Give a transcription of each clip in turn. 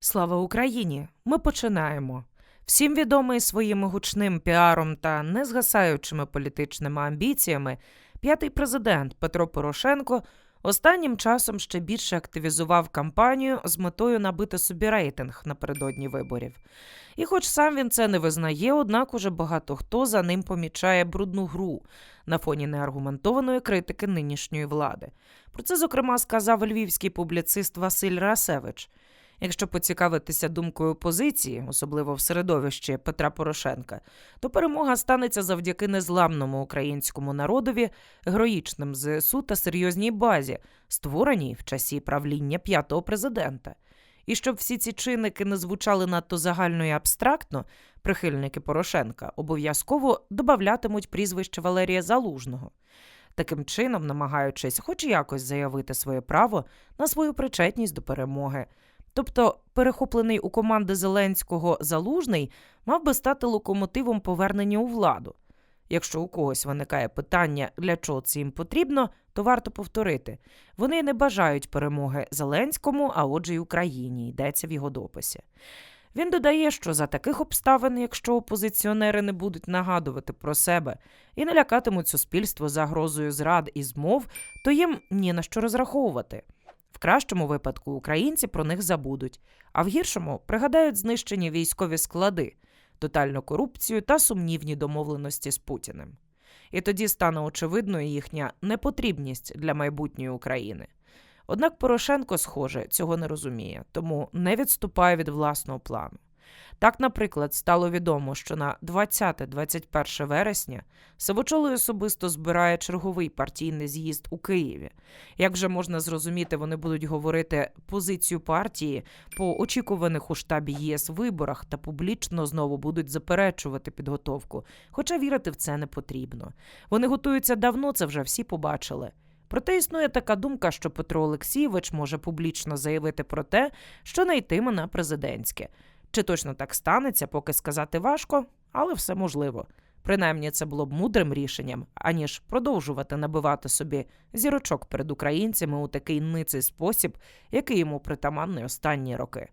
Слава Україні! Ми починаємо. Всім відомий своїм гучним піаром та незгасаючими політичними амбіціями, п'ятий президент Петро Порошенко останнім часом ще більше активізував кампанію з метою набити собі рейтинг напередодні виборів. І хоч сам він це не визнає, однак уже багато хто за ним помічає брудну гру на фоні неаргументованої критики нинішньої влади. Про це, зокрема, сказав львівський публіцист Василь Расевич. Якщо поцікавитися думкою опозиції, особливо в середовищі Петра Порошенка, то перемога станеться завдяки незламному українському народові, героїчним ЗСУ та серйозній базі, створеній в часі правління п'ятого президента. І щоб всі ці чинники не звучали надто загально і абстрактно, прихильники Порошенка обов'язково додаватимуть прізвище Валерія Залужного. Таким чином, намагаючись хоч якось заявити своє право на свою причетність до перемоги. Тобто, перехоплений у команди Зеленського залужний мав би стати локомотивом повернення у владу. Якщо у когось виникає питання, для чого це їм потрібно, то варто повторити: вони не бажають перемоги Зеленському, а отже, й Україні, йдеться в його дописі. Він додає, що за таких обставин, якщо опозиціонери не будуть нагадувати про себе і не лякатимуть суспільство загрозою зрад і змов, то їм ні на що розраховувати. В кращому випадку українці про них забудуть, а в гіршому пригадають знищені військові склади, тотальну корупцію та сумнівні домовленості з Путіним. І тоді стане очевидною їхня непотрібність для майбутньої України. Однак Порошенко, схоже, цього не розуміє, тому не відступає від власного плану. Так, наприклад, стало відомо, що на 20-21 вересня Савочолий особисто збирає черговий партійний з'їзд у Києві. Як вже можна зрозуміти, вони будуть говорити позицію партії по очікуваних у штабі ЄС виборах та публічно знову будуть заперечувати підготовку. Хоча вірити в це не потрібно. Вони готуються давно, це вже всі побачили. Проте існує така думка, що Петро Олексійович може публічно заявити про те, що не йтиме на президентське. Чи точно так станеться, поки сказати важко, але все можливо. Принаймні, це було б мудрим рішенням, аніж продовжувати набивати собі зірочок перед українцями у такий ниций спосіб, який йому притаманний останні роки.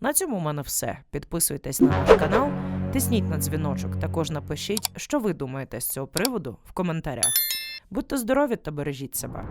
На цьому у мене все. Підписуйтесь на наш канал, тисніть на дзвіночок. Також напишіть, що ви думаєте з цього приводу в коментарях. Будьте здорові та бережіть себе.